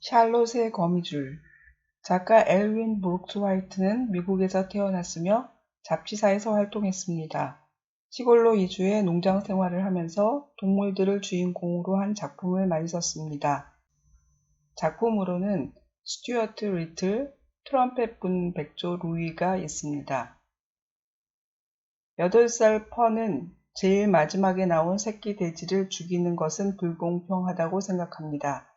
샬롯의 거미줄 작가 엘윈 브룩스 화이트는 미국에서 태어났으며 잡지사에서 활동했습니다. 시골로 이주해 농장 생활을 하면서 동물들을 주인공으로 한 작품을 많이 썼습니다. 작품으로는 스튜어트 리틀, 트럼펫 분 백조 루이가 있습니다. 8살 펀은 제일 마지막에 나온 새끼 돼지를 죽이는 것은 불공평하다고 생각합니다.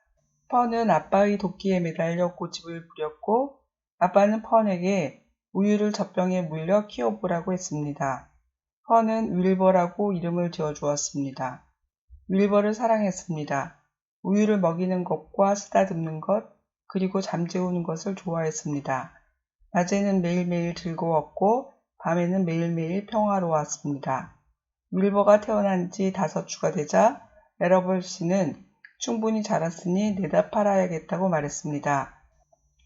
펀은 아빠의 도끼에 매달려 고집을 부렸고 아빠는 펀에게 우유를 젖병에 물려 키워보라고 했습니다. 펀은 윌버라고 이름을 지어주었습니다. 윌버를 사랑했습니다. 우유를 먹이는 것과 쓰다듬는 것, 그리고 잠재우는 것을 좋아했습니다. 낮에는 매일매일 즐거웠고 밤에는 매일매일 평화로웠습니다. 윌버가 태어난 지 다섯 주가 되자 에러벌 씨는 충분히 자랐으니 내다 팔아야겠다고 말했습니다.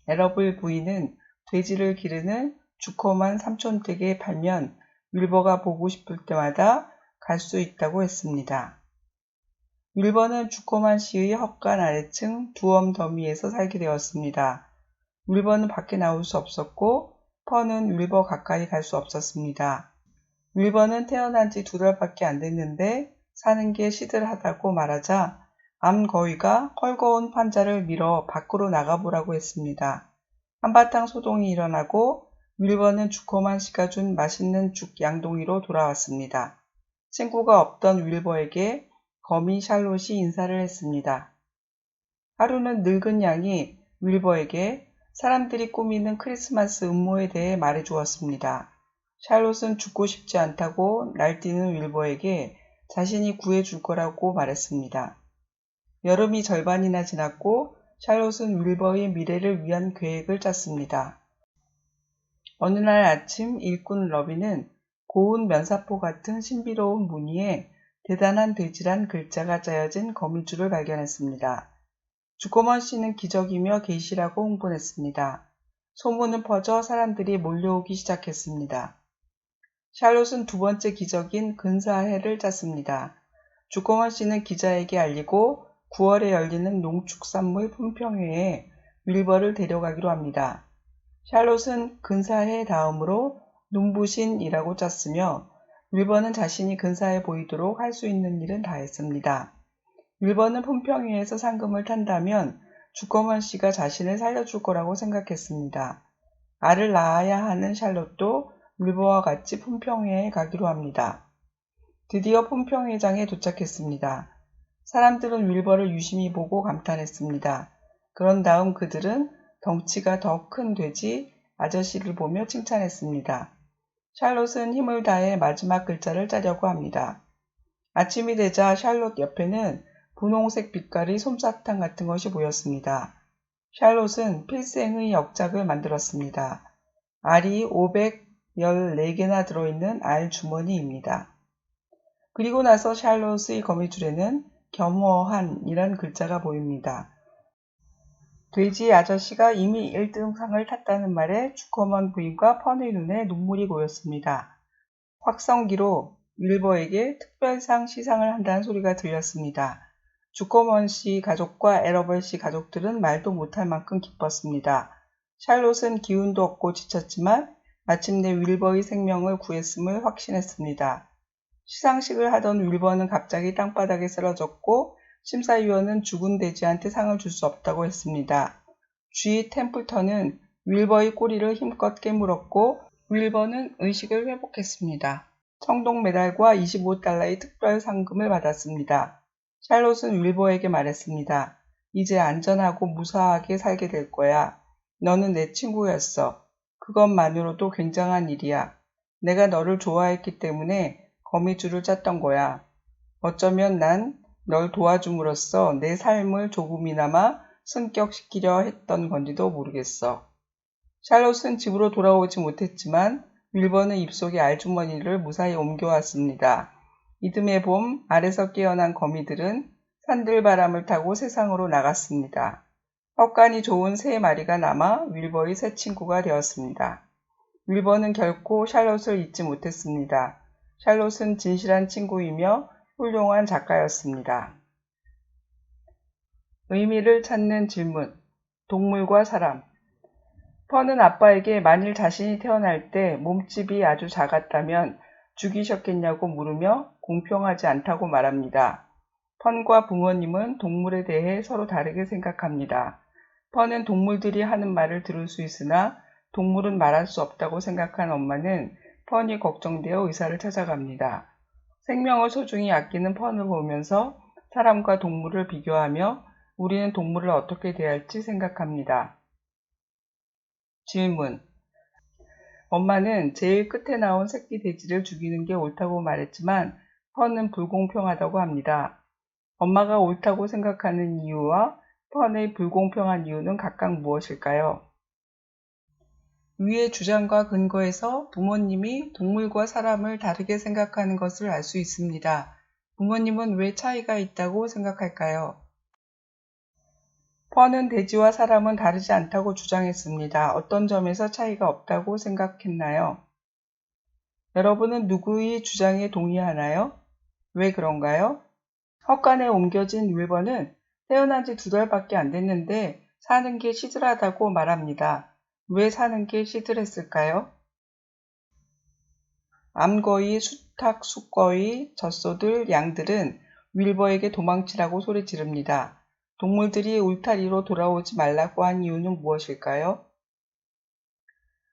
에러블 부인은 돼지를 기르는 주커만 삼촌댁에 팔면 윌버가 보고 싶을 때마다 갈 수 있다고 했습니다. 윌버는 주커만 씨의 헛간 아래층 두엄 더미에서 살게 되었습니다. 윌버는 밖에 나올 수 없었고 펀은 윌버 가까이 갈 수 없었습니다. 윌버는 태어난 지 두 달밖에 안 됐는데 사는 게 시들하다고 말하자 암거위가 헐거운 판자를 밀어 밖으로 나가보라고 했습니다. 한바탕 소동이 일어나고 윌버는 주커만 씨가 준 맛있는 죽 양동이로 돌아왔습니다. 친구가 없던 윌버에게 거미 샬롯이 인사를 했습니다. 하루는 늙은 양이 윌버에게 사람들이 꾸미는 크리스마스 음모에 대해 말해 주었습니다. 샬롯은 죽고 싶지 않다고 날뛰는 윌버에게 자신이 구해줄 거라고 말했습니다. 여름이 절반이나 지났고 샬롯은 윌버의 미래를 위한 계획을 짰습니다. 어느 날 아침 일꾼 러비는 고운 면사포 같은 신비로운 무늬에 대단한 돼지란 글자가 짜여진 거미줄을 발견했습니다. 주코먼 씨는 기적이며 계시라고 홍보했습니다. 소문은 퍼져 사람들이 몰려오기 시작했습니다. 샬롯은 두 번째 기적인 근사해를 짰습니다. 주코먼 씨는 기자에게 알리고 9월에 열리는 농축산물 품평회에 윌버를 데려가기로 합니다. 샬롯은 근사해 다음으로 눈부신이라고 짰으며 윌버는 자신이 근사해 보이도록 할 수 있는 일은 다 했습니다. 윌버는 품평회에서 상금을 탄다면 주커먼 씨가 자신을 살려줄 거라고 생각했습니다. 알을 낳아야 하는 샬롯도 윌버와 같이 품평회에 가기로 합니다. 드디어 품평회장에 도착했습니다. 사람들은 윌버를 유심히 보고 감탄했습니다. 그런 다음 그들은 덩치가 더 큰 돼지 아저씨를 보며 칭찬했습니다. 샬롯은 힘을 다해 마지막 글자를 짜려고 합니다. 아침이 되자 샬롯 옆에는 분홍색 빛깔의 솜사탕 같은 것이 보였습니다. 샬롯은 필생의 역작을 만들었습니다. 알이 514개나 들어있는 알 주머니입니다. 그리고 나서 샬롯의 거미줄에는 겸허한이란 글자가 보입니다. 돼지 아저씨가 이미 1등상을 탔다는 말에 주커먼 부인과 펀의 눈에 눈물이 고였습니다. 확성기로 윌버에게 특별상 시상을 한다는 소리가 들렸습니다. 주커먼 씨 가족과 에러벌 씨 가족들은 말도 못할 만큼 기뻤습니다. 샬롯은 기운도 없고 지쳤지만 마침내 윌버의 생명을 구했음을 확신했습니다. 시상식을 하던 윌버는 갑자기 땅바닥에 쓰러졌고 심사위원은 죽은 돼지한테 상을 줄 수 없다고 했습니다. 쥐 템플턴은 윌버의 꼬리를 힘껏 깨물었고 윌버는 의식을 회복했습니다. 청동 메달과 25달러의 특별 상금을 받았습니다. 샬롯은 윌버에게 말했습니다. 이제 안전하고 무사하게 살게 될 거야. 너는 내 친구였어. 그것만으로도 굉장한 일이야. 내가 너를 좋아했기 때문에 거미줄을 짰던 거야. 어쩌면 난 널 도와줌으로써 내 삶을 조금이나마 승격시키려 했던 건지도 모르겠어. 샬롯은 집으로 돌아오지 못했지만 윌버는 입속에 알주머니를 무사히 옮겨왔습니다. 이듬해 봄 아래서 깨어난 거미들은 산들바람을 타고 세상으로 나갔습니다. 헛간이 좋은 세 마리가 남아 윌버의 새 친구가 되었습니다. 윌버는 결코 샬롯을 잊지 못했습니다. 샬롯은 진실한 친구이며 훌륭한 작가였습니다. 의미를 찾는 질문 동물과 사람. 펀은 아빠에게 만일 자신이 태어날 때 몸집이 아주 작았다면 죽이셨겠냐고 물으며 공평하지 않다고 말합니다. 펀과 부모님은 동물에 대해 서로 다르게 생각합니다. 펀은 동물들이 하는 말을 들을 수 있으나 동물은 말할 수 없다고 생각한 엄마는 펀이 걱정되어 의사를 찾아갑니다. 생명을 소중히 아끼는 펀을 보면서 사람과 동물을 비교하며 우리는 동물을 어떻게 대할지 생각합니다. 질문. 엄마는 제일 끝에 나온 새끼 돼지를 죽이는 게 옳다고 말했지만 펀은 불공평하다고 합니다. 엄마가 옳다고 생각하는 이유와 펀의 불공평한 이유는 각각 무엇일까요? 위의 주장과 근거에서 부모님이 동물과 사람을 다르게 생각하는 것을 알 수 있습니다. 부모님은 왜 차이가 있다고 생각할까요? 펀은 돼지와 사람은 다르지 않다고 주장했습니다. 어떤 점에서 차이가 없다고 생각했나요? 여러분은 누구의 주장에 동의하나요? 왜 그런가요? 헛간에 옮겨진 윌버는 태어난 지 두 달밖에 안 됐는데 사는 게 시들하다고 말합니다. 왜 사는 게 시들했을까요? 암거위, 수탉, 숫거위, 젖소들, 양들은 윌버에게 도망치라고 소리 지릅니다. 동물들이 울타리로 돌아오지 말라고 한 이유는 무엇일까요?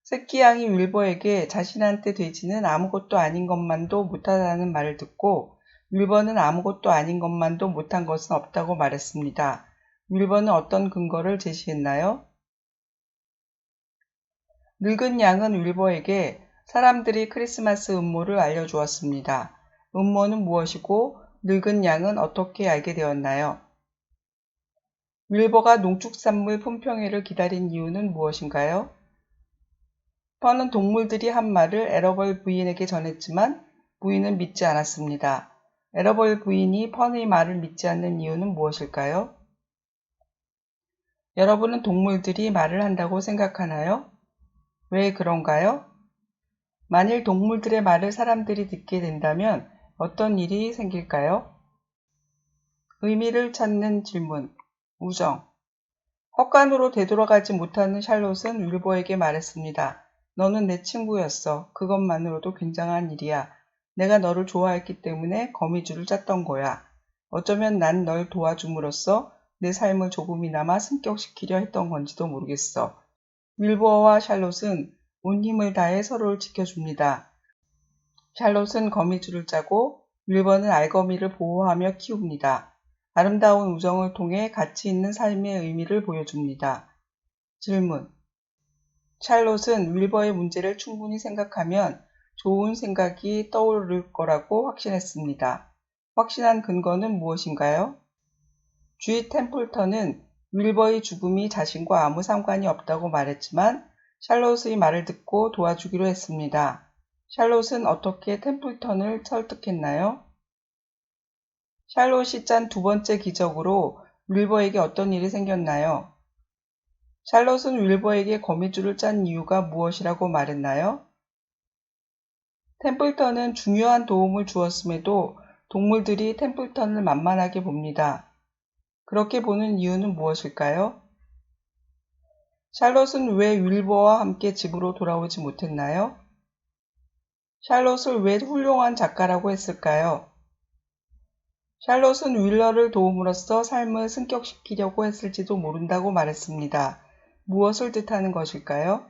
새끼 양이 윌버에게 자신한테 돼지는 아무것도 아닌 것만도 못하다는 말을 듣고 윌버는 아무것도 아닌 것만도 못한 것은 없다고 말했습니다. 윌버는 어떤 근거를 제시했나요? 늙은 양은 윌버에게 사람들이 크리스마스 음모를 알려주었습니다. 음모는 무엇이고 늙은 양은 어떻게 알게 되었나요? 윌버가 농축산물 품평회를 기다린 이유는 무엇인가요? 펀은 동물들이 한 말을 에러벌 부인에게 전했지만 부인은 믿지 않았습니다. 에러벌 부인이 펀의 말을 믿지 않는 이유는 무엇일까요? 여러분은 동물들이 말을 한다고 생각하나요? 왜 그런가요? 만일 동물들의 말을 사람들이 듣게 된다면 어떤 일이 생길까요? 의미를 찾는 질문. 우정. 헛간으로 되돌아가지 못하는 샬롯은 윌버에게 말했습니다. 너는 내 친구였어. 그것만으로도 굉장한 일이야. 내가 너를 좋아했기 때문에 거미줄을 짰던 거야. 어쩌면 난 널 도와줌으로써 내 삶을 조금이나마 승격시키려 했던 건지도 모르겠어. 윌버와 샬롯은 온 힘을 다해 서로를 지켜줍니다. 샬롯은 거미줄을 짜고 윌버는 알거미를 보호하며 키웁니다. 아름다운 우정을 통해 가치 있는 삶의 의미를 보여줍니다. 질문. 샬롯은 윌버의 문제를 충분히 생각하면 좋은 생각이 떠오를 거라고 확신했습니다. 확신한 근거는 무엇인가요? 주의 템플턴은 윌버의 죽음이 자신과 아무 상관이 없다고 말했지만 샬롯의 말을 듣고 도와주기로 했습니다. 샬롯은 어떻게 템플턴을 설득했나요? 샬롯이 짠 두 번째 기적으로 윌버에게 어떤 일이 생겼나요? 샬롯은 윌버에게 거미줄을 짠 이유가 무엇이라고 말했나요? 템플턴은 중요한 도움을 주었음에도 동물들이 템플턴을 만만하게 봅니다. 그렇게 보는 이유는 무엇일까요? 샬롯은 왜 윌버와 함께 집으로 돌아오지 못했나요? 샬롯을 왜 훌륭한 작가라고 했을까요? 샬롯은 윌러를 도움으로써 삶을 승격시키려고 했을지도 모른다고 말했습니다. 무엇을 뜻하는 것일까요?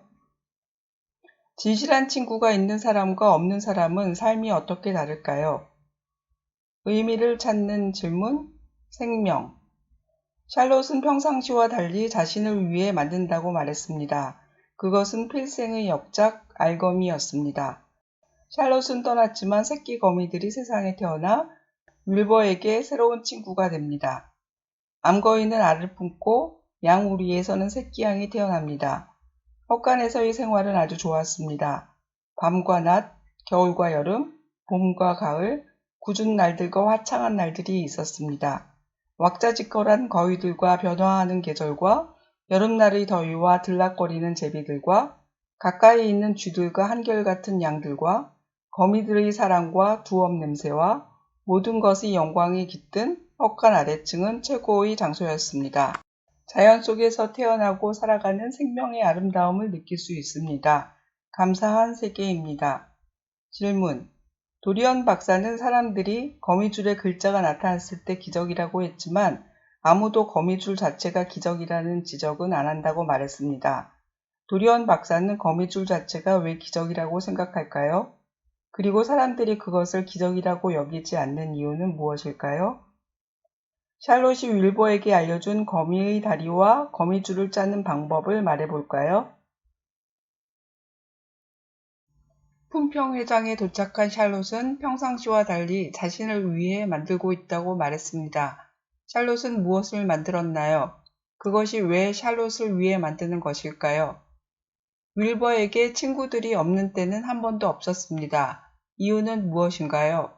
진실한 친구가 있는 사람과 없는 사람은 삶이 어떻게 다를까요? 의미를 찾는 질문, 생명. 샬롯은 평상시와 달리 자신을 위해 만든다고 말했습니다. 그것은 필생의 역작 알거미였습니다. 샬롯은 떠났지만 새끼 거미들이 세상에 태어나 윌버에게 새로운 친구가 됩니다. 암거인은 알을 품고 양우리에서는 새끼 양이 태어납니다. 헛간에서의 생활은 아주 좋았습니다. 밤과 낮, 겨울과 여름, 봄과 가을, 굳은 날들과 화창한 날들이 있었습니다. 왁자지껄한 거위들과 변화하는 계절과 여름날의 더위와 들락거리는 제비들과 가까이 있는 쥐들과 한결같은 양들과 거미들의 사랑과 두업 냄새와 모든 것이 영광이 깃든 헛간 아래층은 최고의 장소였습니다. 자연 속에서 태어나고 살아가는 생명의 아름다움을 느낄 수 있습니다. 감사한 세계입니다. 질문. 도리언 박사는 사람들이 거미줄에 글자가 나타났을 때 기적이라고 했지만 아무도 거미줄 자체가 기적이라는 지적은 안 한다고 말했습니다. 도리언 박사는 거미줄 자체가 왜 기적이라고 생각할까요? 그리고 사람들이 그것을 기적이라고 여기지 않는 이유는 무엇일까요? 샬롯이 윌버에게 알려준 거미의 다리와 거미줄을 짜는 방법을 말해볼까요? 품평회장에 도착한 샬롯은 평상시와 달리 자신을 위해 만들고 있다고 말했습니다. 샬롯은 무엇을 만들었나요? 그것이 왜 샬롯을 위해 만드는 것일까요? 윌버에게 친구들이 없는 때는 한 번도 없었습니다. 이유는 무엇인가요?